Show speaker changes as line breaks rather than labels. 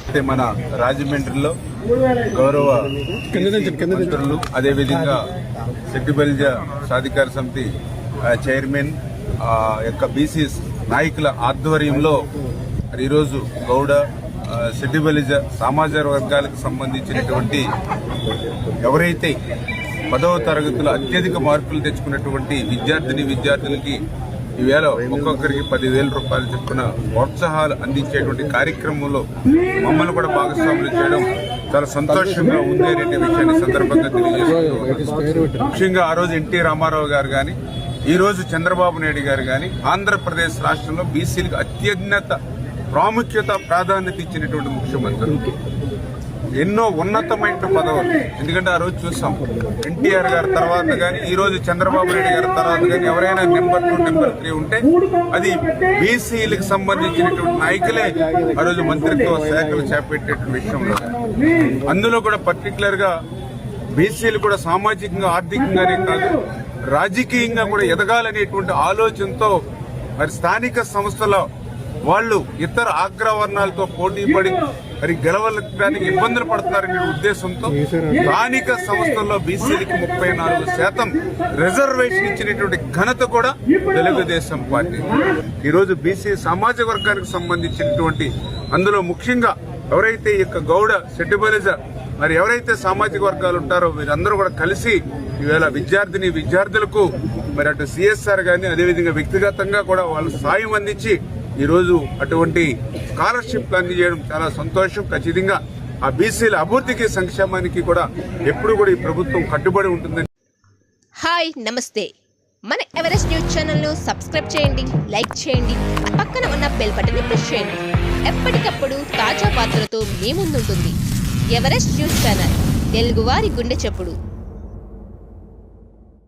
అయితే మన రాజమండ్రిలో గౌరవ మంత్రులు అదేవిధంగా సిద్దిబలిజ సాధికార సమితి చైర్మన్ యొక్క బీసీ నాయకుల ఆధ్వర్యంలో ఈరోజు గౌడ సిడ్డిబలిజ సామాజ వర్గాలకు సంబంధించినటువంటి ఎవరైతే పదవ తరగతిలో అత్యధిక మార్కులు తెచ్చుకున్నటువంటి విద్యార్థిని విద్యార్థులకి ఈవేళ ఒక్కొక్కరికి పదివేల రూపాయలు చొప్పున ప్రోత్సాహాలు అందించేటువంటి కార్యక్రమంలో మమ్మల్ని కూడా భాగస్వాములు చేయడం చాలా సంతోషంగా ఉంది అనే విషయాన్ని సందర్భంగా తెలియజేస్తున్నాను ముఖ్యంగా ఆ రోజు ఎన్టీ రామారావు గారు కానీ ఈ రోజు చంద్రబాబు నాయుడు గారు కానీ ఆంధ్రప్రదేశ్ రాష్ట్రంలో బీసీలకు అత్యున్నత ప్రాముఖ్యత ప్రాధాన్యత ఇచ్చినటువంటి ముఖ్యమంత్రి ఎన్నో ఉన్నతమైన పదవులు. ఎందుకంటే ఆ రోజు చూసాం. ఎన్టీఆర్ గారి తర్వాత కానీ ఈ రోజు చంద్రబాబు నాయుడు గారి తర్వాత కానీ ఎవరైనా నెంబర్ టూ నెంబర్ త్రీ ఉంటే అది బీసీలకు సంబంధించినటువంటి నాయకులే ఆ రోజు మంత్రిత్వ శాఖలు చేపట్టేటువంటి విషయంలో అందులో కూడా పర్టికులర్గా బీసీలు కూడా సామాజికంగా ఆర్థికంగానే కాదు రాజకీయంగా కూడా ఎదగాలనేటువంటి ఆలోచనతో మరి స్థానిక సంస్థల వాళ్ళు ఇతర అగ్రవర్ణాలతో పోటీ పడి మరి గెలవడానికి ఇబ్బందులు పడుతున్నారనే ఉద్దేశంతో స్థానిక సంస్థల్లో బీసీలకి ముప్పై నాలుగు శాతం రిజర్వేషన్ ఇచ్చినటువంటి ఘనత కూడా తెలుగుదేశం పార్టీ. ఈరోజు బీసీ సామాజిక వర్గానికి సంబంధించినటువంటి అందులో ముఖ్యంగా ఎవరైతే ఈ యొక్క గౌడ సెట్టిబలిజ మరి ఎవరైతే సామాజిక వర్గాలు ఉంటారో వీరందరూ కూడా కలిసి ఈవేళ విద్యార్థిని విద్యార్థులకు మరి అటు సిఎస్ఆర్ గాని అదేవిధంగా వ్యక్తిగతంగా కూడా వాళ్ళు సాయం అందించి ఈరోజు అటువంటి స్కాలర్షిప్ అందజేయడం చాలా సంతోషం. ఖచ్చితంగా ఆ బీసీల అభివృద్ధికి సంక్షేమానికి కూడా ఎప్పుడు కూడా ఈ ప్రభుత్వం కట్టుబడి ఉంటుందని.
హాయ్ నమస్తే. మన ఎవరెస్ట్ న్యూస్ ఛానల్ను సబ్స్క్రైబ్ చేయండి లైక్ చేయండి పక్కన ఉన్న బెల్ బటన్ని ప్రెస్ చేయండి. ఎప్పటికప్పుడు తాజా వార్తలతో మీ ముందుంటుంది. ఎవరెస్ట్ న్యూస్ ఛానల్ తెలుగువారి గుండె చెప్పుడు.